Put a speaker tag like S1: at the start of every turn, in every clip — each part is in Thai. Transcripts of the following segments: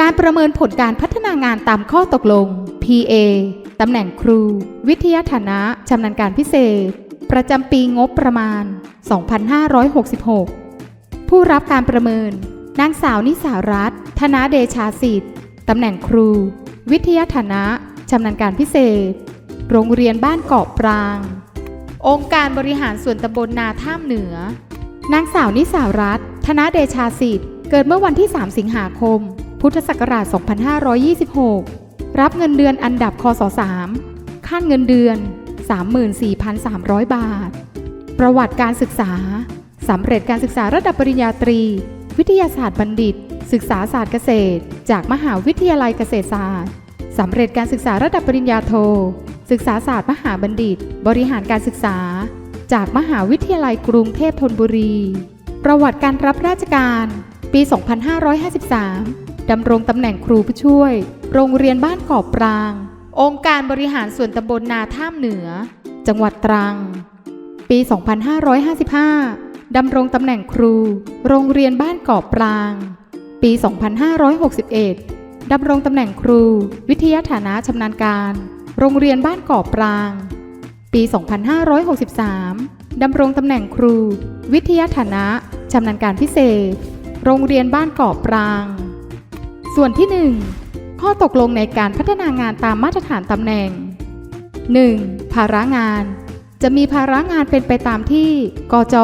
S1: การประเมินผลการพัฒนางานตามข้อตกลง PA ตำแหน่งครู วิทยาฐานะชำนาญการพิเศษ ประจำปีงบประมาณ 2566 ผู้รับการประเมิน นางสาวนิสารัตน์ธนาเดชาสิทธิ์ตำแหน่งครู วิทยาฐานะชำนาญการพิเศษ โรงเรียนบ้านเกาะปราง องค์การบริหารส่วนตำบลนาท่ามเหนือ นางสาวนิสารัตน์ธนาเดชาสิทธิ์เกิดเมื่อวันที่ 3 สิงหาคม พุทธศักราช 2526 รับเงินเดือนอันดับคศ3ขั้นเงินเดือน 34,300 บาท ประวัติการศึกษา สำเร็จการศึกษาระดับปริญญาตรี วิทยาศาสตร์บัณฑิต ศึกษาศาสตร์เกษตร จากมหาวิทยาลัยเกษตรศาสตร์ สำเร็จการศึกษาระดับปริญญาโท ศึกษาศาสตร์มหาบัณฑิต บริหารการศึกษา จากมหาวิทยาลัยกรุงเทพธนบุรี ประวัติการรับราชการ ปี 2553 ดำรงตำแหน่งครูผู้ช่วย โรงเรียนบ้านกอบปราง องค์การบริหารส่วนตำบลนาท่ามเหนือ จังหวัดตรัง ปี 2555 ดำรงตำแหน่งครู โรงเรียนบ้านเกาะปราง ปี 2561 ดำรงตำแหน่งครู วิทยาฐานะชำนาญการ โรงเรียนบ้านเกาะปราง ปี 2563 ดำรงตำแหน่งครู วิทยาฐานะชำนาญการพิเศษ โรงเรียนบ้านเกาะปราง ส่วนที่ 1 ข้อตกลงในการพัฒนางานตามมาตรฐานตำแหน่ง 1. ภาระงาน จะมีภาระงานเป็นไปตามที่ กจ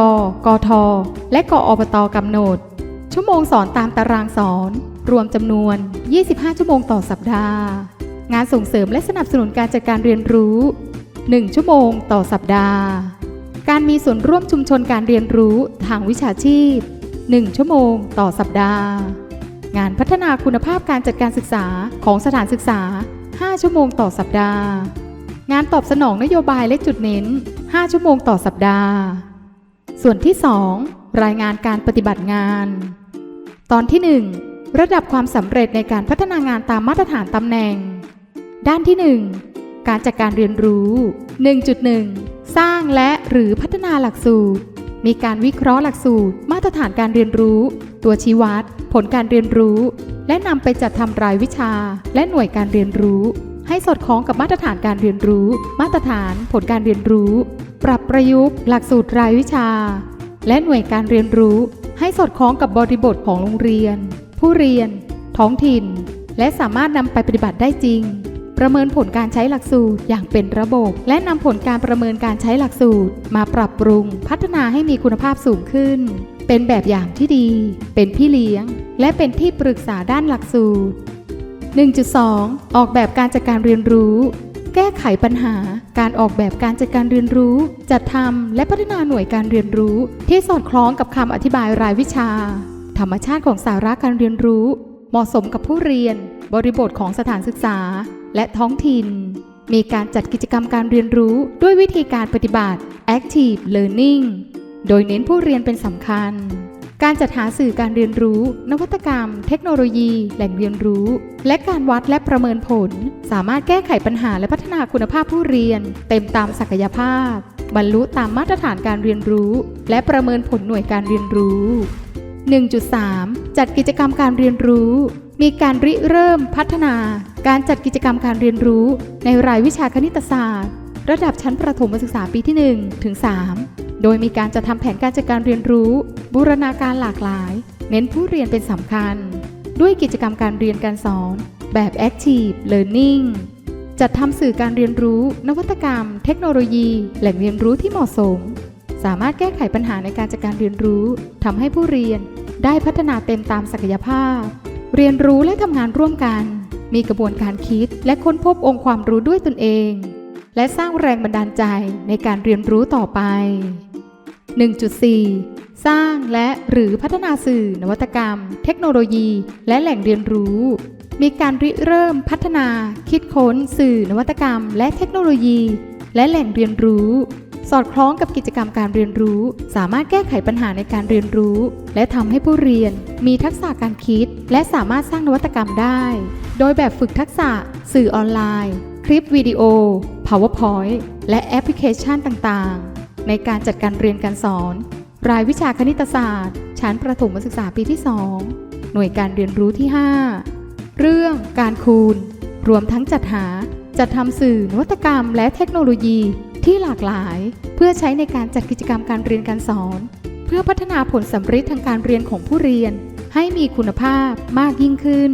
S1: กท และกอปตกำหนด ชั่วโมงสอนตามตารางสอน รวมจำนวน 25 ชั่วโมงต่อสัปดาห์ งานส่งเสริมและสนับสนุนการจัดการเรียนรู้ 1 ชั่วโมงต่อสัปดาห์ การมีส่วนร่วมชุมชนการเรียนรู้ทางวิชาชีพ 1 ชั่วโมงต่อสัปดาห์ งานพัฒนาคุณภาพการจัดการศึกษาของสถานศึกษา 5 ชั่วโมงต่อสัปดาห์ งานตอบสนองนโยบายและจุดเน้น 5 ชั่วโมงต่อสัปดาห์ ส่วนที่ 2 รายงานการปฏิบัติงาน ตอนที่ 1 ระดับความสำเร็จในการพัฒนางานตามมาตรฐานตำแหน่ง ด้านที่ 1 การจัดการเรียนรู้ 1.1 สร้างและหรือพัฒนาหลักสูตร มีการวิเคราะห์หลักสูตร มาตรฐานการเรียนรู้ ตัวชี้วัด ผลการเรียนรู้ และนำไปจัดทำรายวิชา และหน่วยการเรียนรู้ ให้สอดคล้องกับมาตรฐานการเรียนรู้ มาตรฐานผลการเรียนรู้ ปรับประยุกต์ หลักสูตรรายวิชา และหน่วยการเรียนรู้ ให้สอดคล้องกับบริบทของโรงเรียน ผู้เรียน ท้องถิ่น และสามารถนำไปปฏิบัติได้จริงประเมินผลการใช้หลักสูตรอย่างเป็นระบบ และนำผลการประเมินการใช้หลักสูตร มาปรับปรุง พัฒนาให้มีคุณภาพสูงขึ้น เป็นแบบอย่างที่ดี เป็นพี่เลี้ยง และเป็นที่ปรึกษาด้านหลักสูตร 1.2 ออกแบบการจัดการเรียนรู้ แก้ไขปัญหา การออกแบบการจัดการเรียนรู้ จัดทำและพัฒนาหน่วยการเรียนรู้ ที่สอดคล้องกับคำอธิบายรายวิชา ธรรมชาติของสาระการเรียนรู้ เหมาะสมกับผู้เรียน บริบทของสถานศึกษา และท้องถิ่น มีการจัดกิจกรรมการเรียนรู้ด้วยวิธีการปฏิบัติ active learning โดยเน้นผู้เรียนเป็นสำคัญ การจัดหาสื่อการเรียนรู้ นวัตกรรม เทคโนโลยี แหล่งเรียนรู้ และการวัดและประเมินผล สามารถแก้ไขปัญหาและพัฒนาคุณภาพผู้เรียน เต็มตามศักยภาพ บรรลุตามมาตรฐานการเรียนรู้ และประเมินผลหน่วยการเรียนรู้ 1.3 จัดกิจกรรมการเรียนรู้ มีการริเริ่มพัฒนา การจัดกิจกรรมการเรียนรู้ ในรายวิชาคณิตศาสตร์ ระดับชั้นประถมศึกษาปีที่ 1 ถึง 3 โดยมีการจัดทำแผนการจัดการเรียนรู้ บูรณาการหลากหลาย เน้นผู้เรียนเป็นสำคัญ ด้วยกิจกรรมการเรียนการสอน แบบ Active Learning จัดทำสื่อการเรียนรู้ นวัตกรรม เทคโนโลยี แหล่งเรียนรู้ที่เหมาะสม สามารถแก้ไขปัญหาในการจัดการเรียนรู้ทำให้ผู้เรียนได้พัฒนาเต็มตามศักยภาพ เรียนรู้และทำงานร่วมกัน มีกระบวนการคิดและค้นพบองค์ความรู้ด้วยตนเอง และสร้างแรงบันดาลใจในการเรียนรู้ต่อไป 1.4 สร้างและหรือพัฒนาสื่อ นวัตกรรม เทคโนโลยี และแหล่งเรียนรู้ มีการริเริ่มพัฒนา คิดค้น สื่อ นวัตกรรม และเทคโนโลยี และแหล่งเรียนรู้ สอดคล้องกับกิจกรรมการเรียนรู้ สามารถแก้ไขปัญหาในการเรียนรู้ และทำให้ผู้เรียน มีทักษะการคิด และสามารถสร้างนวัตกรรมได้ โดยแบบฝึกทักษะ สื่อออนไลน์ คลิปวิดีโอ PowerPoint และแอปพลิเคชันต่างๆ ในการจัดการเรียนการสอน รายวิชาคณิตศาสตร์ ชั้นประถมศึกษาปีที่ 2 หน่วยการเรียนรู้ที่ 5 เรื่องการคูณ รวมทั้งจัดหาจัดทำสื่อนวัตกรรมและเทคโนโลยีที่หลากหลาย เพื่อใช้ในการจัดกิจกรรมการเรียนการสอน เพื่อพัฒนาผลสำฤทธิ์ทางการเรียนของผู้เรียน ให้มีคุณภาพมากยิ่งขึ้น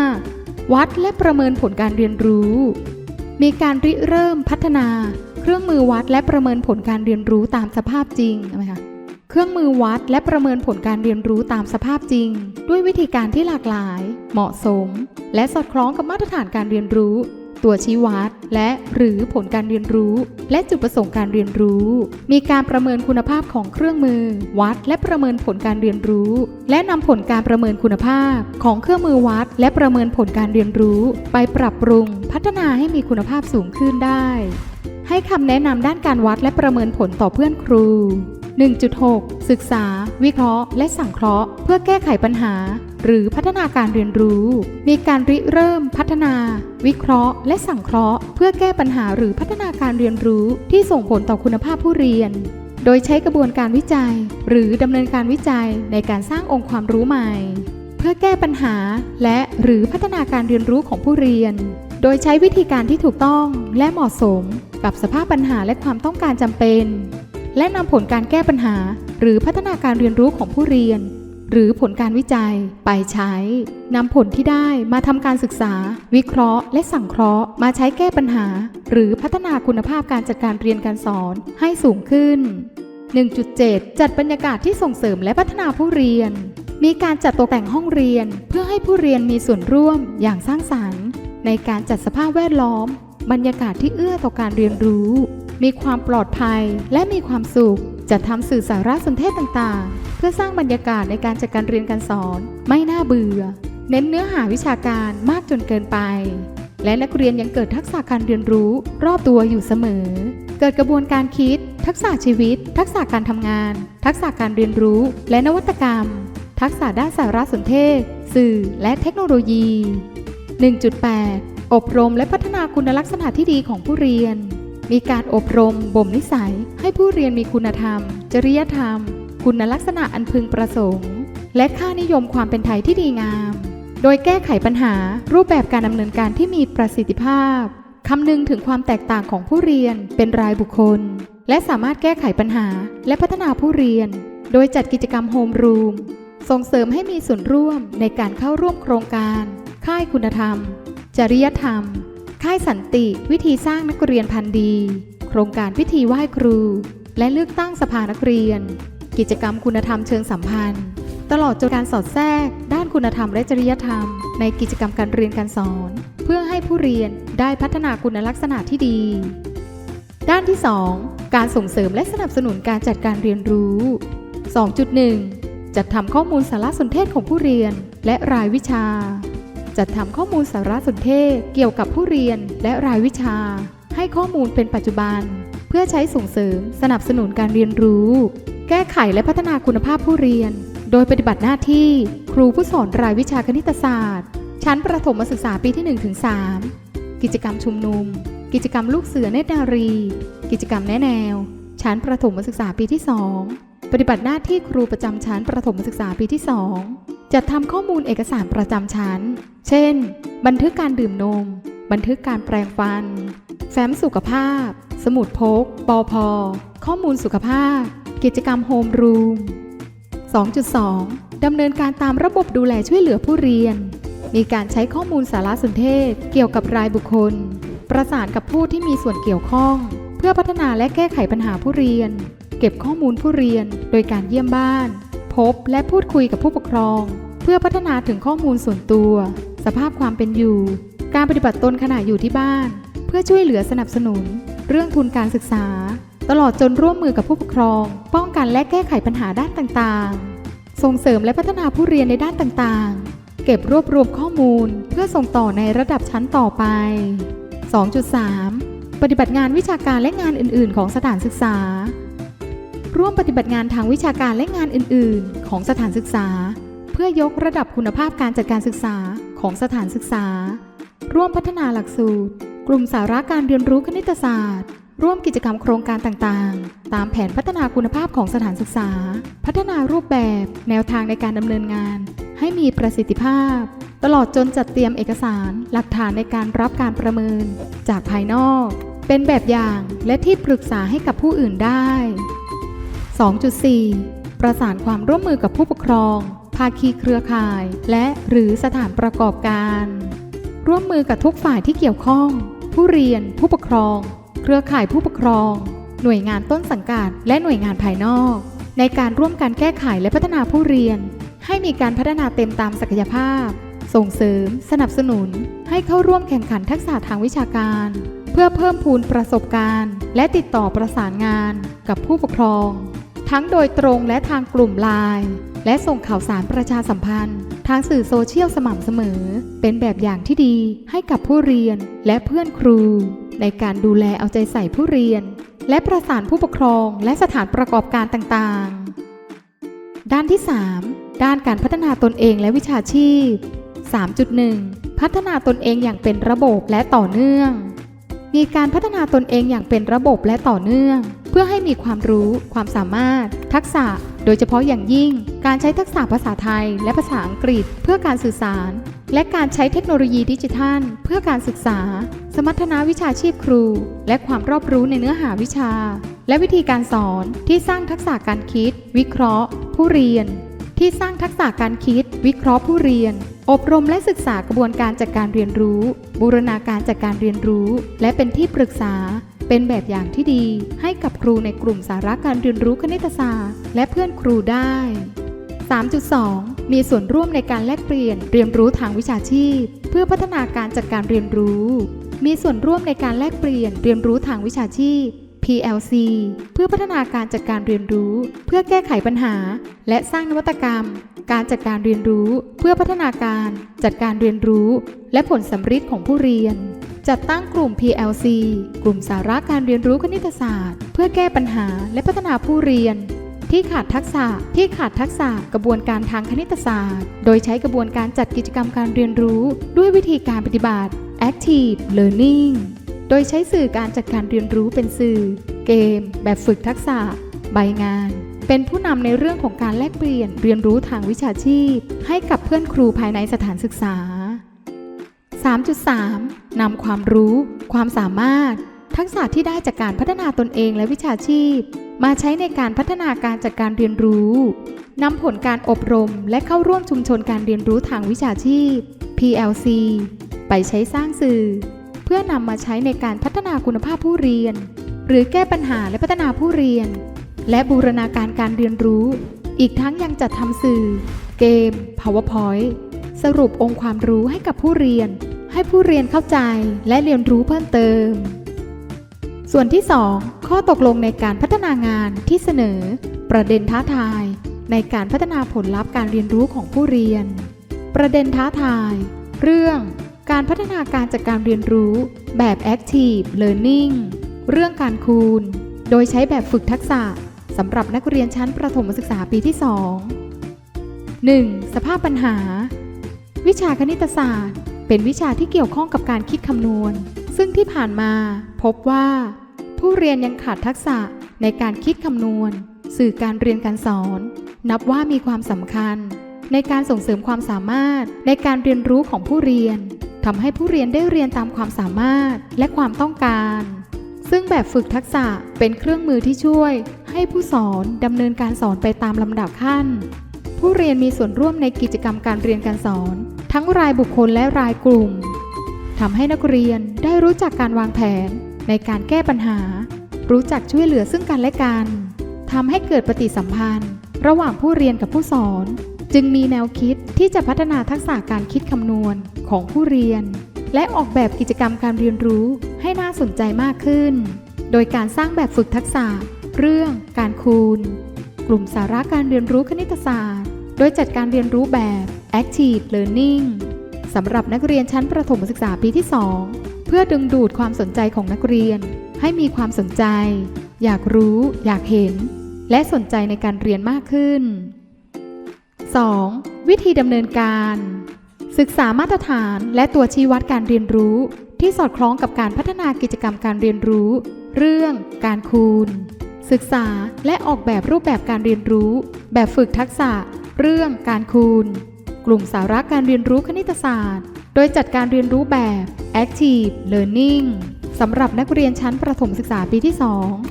S1: 1.5 วัดและประเมินผลการเรียนรู้ มีการริเริ่มพัฒนา เครื่องมือวัดและประเมินผลการเรียนรู้ตามสภาพจริงไหมคะเครื่องมือวัดและประเมินผลการเรียนรู้ตามสภาพจริง ด้วยวิธีการที่หลากหลาย เหมาะสม และสอดคล้องกับมาตรฐานการเรียนรู้ ตัวชี้วัด และหรือผลการเรียนรู้ และจุดประสงค์การเรียนรู้ มีการประเมินคุณภาพของเครื่องมือ วัด และประเมินผลการเรียนรู้ และนำผลการประเมินคุณภาพ ของเครื่องมือวัด และประเมินผลการเรียนรู้ ไปปรับปรุง พัฒนาให้มีคุณภาพสูงขึ้นได้ ให้คำแนะนำด้านการวัดและประเมินผลต่อเพื่อนครู 1.6 ศึกษา วิเคราะห์ และสังเคราะห์ เพื่อแก้ไขปัญหา หรือพัฒนาการเรียนรู้ มีการริเริ่มพัฒนา วิเคราะห์ และสังเคราะห์ เพื่อแก้ปัญหาหรือพัฒนาการเรียนรู้ที่ส่งผลต่อคุณภาพผู้เรียน โดยใช้กระบวนการวิจัย หรือดำเนินการวิจัยในการสร้างองค์ความรู้ใหม่ เพื่อแก้ปัญหาและหรือพัฒนาการเรียนรู้ของผู้เรียน โดยใช้วิธีการที่ถูกต้องและเหมาะสมกับสภาพปัญหาและความต้องการจำเป็น และนำผลการแก้ปัญหา หรือพัฒนาการเรียนรู้ของผู้เรียน หรือผลการวิจัยไปใช้นำผลที่ได้มาทำการศึกษา วิเคราะห์ และสังเคราะห์ มาใช้แก้ปัญหา หรือพัฒนาคุณภาพการจัดการเรียนการสอนให้สูงขึ้น 1.7 จัดบรรยากาศที่ส่งเสริมและพัฒนาผู้เรียน มีการจัดตกแต่งห้องเรียน เพื่อให้ผู้เรียนมีส่วนร่วมอย่างสร้างสรรค์ ในการจัดสภาพแวดล้อม บรรยากาศที่เอื้อต่อการเรียนรู้ มีความปลอดภัยและมีความสุขจะทำสื่อสารสนเทศต่างๆ เพื่อสร้างบรรยากาศในการจัดการเรียนการสอน ไม่น่าเบื่อ เน้นเนื้อหาวิชาการมากจนเกินไป และนักเรียนยังเกิดทักษะการเรียนรู้รอบตัวอยู่เสมอ เกิดกระบวนการคิด ทักษะชีวิต ทักษะการทำงาน ทักษะการเรียนรู้ และนวัตกรรม ทักษะด้านสารสนเทศ สื่อ และเทคโนโลยี 1.8 อบรมและพัฒนาคุณลักษณะที่ดีของผู้เรียน มีการอบรมบ่มนิสัย ให้ผู้เรียนมีคุณธรรม จริยธรรม คุณลักษณะอันพึงประสงค์ และค่านิยมความเป็นไทยที่ดีงาม โดยแก้ไขปัญหารูปแบบการดำเนินการที่มีประสิทธิภาพคำนึงถึงความแตกต่างของผู้เรียนเป็นรายบุคคล และสามารถแก้ไขปัญหาและพัฒนาผู้เรียน โดยจัดกิจกรรมโฮมรูมส่งเสริมให้มีส่วนร่วมในการเข้าร่วมโครงการ ค่ายคุณธรรม จริยธรรม ค่ายสันติวิธีสร้างนักเรียนพันธุ์ดี โครงการพิธีไหว้ครู และเลือกตั้งสภานักเรียน กิจกรรมคุณธรรมเชิงสัมพันธ์ ตลอดจนการสอดแทรก ด้านคุณธรรมและจริยธรรม ในกิจกรรมการเรียนการสอน เพื่อให้ผู้เรียนได้พัฒนาคุณลักษณะที่ดี ด้านที่ 2 การส่งเสริมและสนับสนุนการจัดการเรียนรู้ 2.1 จัดทำข้อมูลสารสนเทศของผู้เรียนและรายวิชา จัดทำข้อมูลสารสนเทศ เกี่ยวกับผู้เรียนและรายวิชา ให้ข้อมูลเป็นปัจจุบัน เพื่อใช้ส่งเสริมสนับสนุนการเรียนรู้ แก้ไขและพัฒนาคุณภาพผู้เรียน โดยปฏิบัติหน้าที่ ครูผู้สอนรายวิชาคณิตศาสตร์ ชั้นประถมศึกษาปีที่ 1-3 กิจกรรมชุมนุม กิจกรรมลูกเสือเนตรนารี กิจกรรมแนะแนว ชั้นประถมศึกษาปีที่ 2 ปฏิบัติหน้าที่ครูประจำชั้นประถมศึกษาปีที่ 2 จัดทำข้อมูลเอกสารประจำชั้น เช่น บันทึกการดื่มนม บันทึกการแปรงฟัน แฟ้มสุขภาพ สมุดพก ปอพอข้อมูลสุขภาพ กิจกรรมโฮมรูม 2.2 ดำเนินการตามระบบดูแลช่วยเหลือผู้เรียน มีการใช้ข้อมูลสารสนเทศ เกี่ยวกับรายบุคคล ประสานกับผู้ที่มีส่วนเกี่ยวข้อง เพื่อพัฒนาและแก้ไขปัญหาผู้เรียน เก็บข้อมูลผู้เรียน โดยการเยี่ยมบ้าน พบและพูดคุยกับผู้ปกครอง เพื่อพัฒนาถึงข้อมูลส่วนตัว สภาพความเป็นอยู่ การปฏิบัติตนขณะอยู่ที่บ้าน เพื่อช่วยเหลือสนับสนุน เรื่องทุนการศึกษา ตลอดจนร่วมมือกับผู้ปกครอง ป้องกันและแก้ไขปัญหาด้านต่างๆ ส่งเสริมและพัฒนาผู้เรียนในด้านต่างๆ เก็บรวบรวมข้อมูล เพื่อส่งต่อในระดับชั้นต่อไป 2.3 ปฏิบัติงานวิชาการและงานอื่น ๆ ของสถานศึกษา ร่วมปฏิบัติงานทางวิชาการและงานอื่น ๆ ของสถานศึกษา เพื่อยกระดับคุณภาพการจัดการศึกษาของสถานศึกษา ร่วมพัฒนาหลักสูตร กลุ่มสาระการเรียนรู้คณิตศาสตร์ ร่วมกิจกรรมโครงการต่าง ๆ ตามแผนพัฒนาคุณภาพของสถานศึกษา พัฒนารูปแบบ แนวทางในการดำเนินงาน ให้มีประสิทธิภาพ ตลอดจนจัดเตรียมเอกสาร หลักฐานในการรับการประเมิน จากภายนอก เป็นแบบอย่างและที่ปรึกษาให้กับผู้อื่นได้ 2.4 ประสานความร่วมมือกับผู้ปกครอง ภาคีเครือข่าย และหรือสถานประกอบการ ร่วมมือกับทุกฝ่ายที่เกี่ยวข้อง ผู้เรียน ผู้ปกครอง เครือข่ายผู้ปกครอง หน่วยงานต้นสังกัด และหน่วยงานภายนอก ในการร่วมกันแก้ไขและพัฒนาผู้เรียน ให้มีการพัฒนาเต็มตามศักยภาพ ส่งเสริม สนับสนุน ให้เข้าร่วมแข่งขันทักษะทางวิชาการเพื่อเพิ่มพูนประสบการณ์ และติดต่อประสานงานกับผู้ปกครอง ทั้งโดยตรงและทางกลุ่มไลน์และส่งข่าวสารประชาสัมพันธ์ ทางสื่อโซเชียลสม่ำเสมอ เป็นแบบอย่างที่ดีให้กับผู้เรียนและเพื่อนครู ในการดูแลเอาใจใส่ผู้เรียน และประสานผู้ปกครองและสถานประกอบการต่างๆ ด้านที่ 3 ด้านการพัฒนาตนเองและวิชาชีพ 3.1 พัฒนาตนเองอย่างเป็นระบบและต่อเนื่อง มีการพัฒนาตนเองอย่างเป็นระบบและต่อเนื่อง เพื่อให้มีความรู้ ความสามารถ ทักษะ โดยเฉพาะอย่างยิ่ง การใช้ทักษะภาษาไทย และภาษาอังกฤษ เพื่อการสื่อสาร และการใช้เทคโนโลยีดิจิทัล เพื่อการศึกษา สมรรถนะวิชาชีพครู และความรอบรู้ในเนื้อหาวิชา และวิธีการสอนที่สร้างทักษะการคิด วิเคราะห์ ผู้เรียน ที่สร้างทักษะการคิด วิเคราะห์ผู้เรียน อบรมและศึกษากระบวนการจัดการเรียนรู้ บูรณาการจัดการเรียนรู้ และเป็นที่ปรึกษา เป็นแบบอย่างที่ดีให้กับครูในกลุ่มสาระการเรียนรู้คณิตศาสตร์ และเพื่อนครูได้ 3.2 มีส่วนร่วมในการแลกเปลี่ยนเรียนรู้ทางวิชาชีพ เพื่อพัฒนาการจัดการเรียนรู้ มีส่วนร่วมในการแลกเปลี่ยนเรียนรู้ทางวิชาชีพ PLC เพื่อพัฒนาการจัดการเรียนรู้ เพื่อแก้ไขปัญหา และสร้างนวัตกรรม การจัดการเรียนรู้ เพื่อพัฒนาการจัดการเรียนรู้ และผลสำฤทธิ์ของผู้เรียน จัดตั้งกลุ่ม PLC กลุ่มสาระการเรียนรู้คณิตศาสตร์ เพื่อแก้ปัญหาและพัฒนาผู้เรียน ที่ขาดทักษะที่ขาดทักษะกระบวนการทางคณิตศาสตร์ โดยใช้กระบวนการจัดกิจกรรมการเรียนรู้ ด้วยวิธีการปฏิบัติ Active Learning โดยใช้สื่อการจัดการเรียนรู้เป็นสื่อ เกม แบบฝึกทักษะ ใบงาน เป็นผู้นำในเรื่องของการแลกเปลี่ยนเรียนรู้ทางวิชาชีพ ให้กับเพื่อนครูภายในสถานศึกษา 3.3 นำความรู้ ความสามารถ ทักษะที่ได้จากการพัฒนาตนเองและวิชาชีพ มาใช้ในการพัฒนาการจัดการเรียนรู้ นำผลการอบรม และเข้าร่วมชุมชนการเรียนรู้ทางวิชาชีพ PLC ไปใช้สร้างสื่อ เพื่อนำมาใช้ในการพัฒนาคุณภาพผู้เรียน หรือแก้ปัญหาและพัฒนาผู้เรียน และบูรณาการการเรียนรู้ อีกทั้งยังจัดทำสื่อ เกม PowerPoint สรุปองค์ความรู้ให้กับผู้เรียน ให้ผู้เรียนเข้าใจและเรียนรู้เพิ่มเติม ส่วนที่ 2 ข้อตกลงในการพัฒนางานที่เสนอ ประเด็นท้าทาย ในการพัฒนาผลลัพธ์การเรียนรู้ของผู้เรียน ประเด็นท้าทาย เรื่อง การพัฒนาการจัดการเรียนรู้แบบ Active Learning เรื่องการคูณ โดยใช้แบบฝึกทักษะสำหรับนักเรียนชั้นประถมศึกษาปีที่ 2 1. สภาพปัญหา วิชาคณิตศาสตร์ เป็นวิชาที่เกี่ยวข้องกับการคิดคำนวณ ซึ่งที่ผ่านมาพบว่า ผู้เรียนยังขาดทักษะในการคิดคำนวณ สื่อการเรียนการสอน นับว่ามีความสำคัญ ในการส่งเสริมความสามารถในการเรียนรู้ของผู้เรียนทำให้ผู้เรียนได้เรียนตามความสามารถและความต้องการ ซึ่งแบบฝึกทักษะเป็นเครื่องมือที่ช่วย ให้ผู้สอนดำเนินการสอนไปตามลำดับขั้น ผู้เรียนมีส่วนร่วมในกิจกรรมการเรียนการสอน ทั้งรายบุคคลและรายกลุ่มทำให้นักเรียนได้รู้จักการวางแผนในการแก้ปัญหา รู้จักช่วยเหลือซึ่งกันและกันทำให้เกิดปฏิสัมพันธ์ ระหว่างผู้เรียนกับผู้สอน จึงมีแนวคิดที่จะพัฒนาทักษะการคิดคำนวณของผู้เรียน และออกแบบกิจกรรมการเรียนรู้ให้น่าสนใจมากขึ้น โดยการสร้างแบบฝึกทักษะ เรื่อง การคูณ กลุ่มสาระการเรียนรู้คณิตศาสตร์ โดยจัดการเรียนรู้แบบ Active Learning สำหรับนักเรียนชั้นประถมศึกษาปีที่ 2 เพื่อดึงดูดความสนใจของนักเรียน ให้มีความสนใจ อยากรู้ อยากเห็น และสนใจในการเรียนมากขึ้น 2. วิธีดำเนินการ ศึกษามาตรฐานและตัวชี้วัดการเรียนรู้ ที่สอดคล้องกับการพัฒนากิจกรรมการเรียนรู้ เรื่อง การคูณ ศึกษาและออกแบบรูปแบบการเรียนรู้ แบบฝึกทักษะ เรื่องการคูณ กลุ่มสาระการเรียนรู้คณิตศาสตร์ โดยจัดการเรียนรู้แบบ Active Learning สำหรับนักเรียนชั้นประถมศึกษาปีที่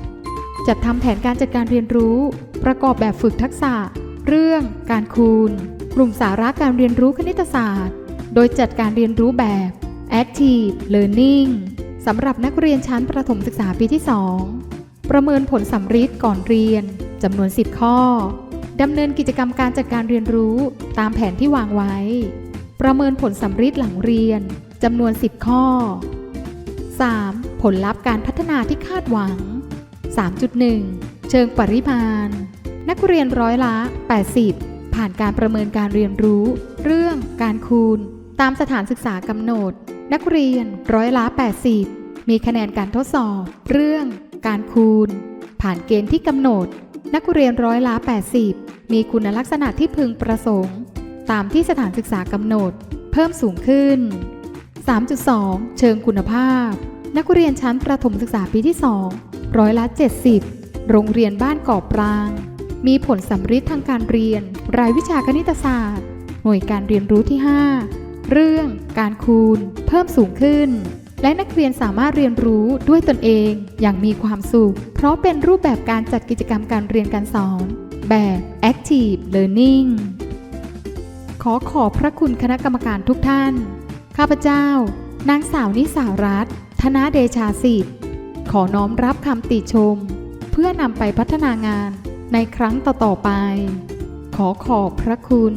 S1: 2 จัดทำแผนการจัดการเรียนรู้ ประกอบแบบฝึกทักษะ เรื่องการคูณ กลุ่มสาระการเรียนรู้คณิตศาสตร์ โดยจัดการเรียนรู้แบบ Active Learning สำหรับนักเรียนชั้นประถมศึกษาปีที่ 2 ประเมินผลสัมฤทธิ์ก่อนเรียนจำนวน 10 ข้อ ดำเนินกิจกรรมการจัดการเรียนรู้ตามแผนที่วางไว้ ประเมินผลสัมฤทธิ์หลังเรียนจำนวน 10 ข้อ 3. ผลลัพธ์การพัฒนาที่คาดหวัง 3.1 เชิงปริมาณ นักเรียนร้อยละ 80 ผ่านการประเมินการเรียนรู้ เรื่องการคูณ ตามสถานศึกษากำหนด นักเรียนร้อยละ 80 มีคะแนนการทดสอบ เรื่อง การคูณ ผ่านเกณฑ์ที่กำหนด นักเรียนร้อยละ 80 มีคุณลักษณะที่พึงประสงค์ ตามที่สถานศึกษากำหนด เพิ่มสูงขึ้น 3.2 เชิงคุณภาพ นักเรียนชั้นประถมศึกษาปีที่ 2 ร้อยละ 70 โรงเรียนบ้านเกาะปราง มีผลสัมฤทธิ์ทางการเรียน รายวิชาคณิตศาสตร์ หน่วยการเรียนรู้ที่ 5 เรื่องการคูณ เพิ่มสูงขึ้น และนักเรียนสามารถเรียนรู้ด้วยตนเองอย่างมีความสุข เพราะเป็นรูปแบบการจัดกิจกรรมการเรียนการสอน แบบ Active Learning ขอขอบพระคุณคณะกรรมการทุกท่าน ข้าพเจ้า นางสาวนิสารัตน์ธนาเดชาสิทธิ์ ขอน้อมรับคำติชม เพื่อนำไปพัฒนางานในครั้งต่อๆไป ขอขอบพระคุณ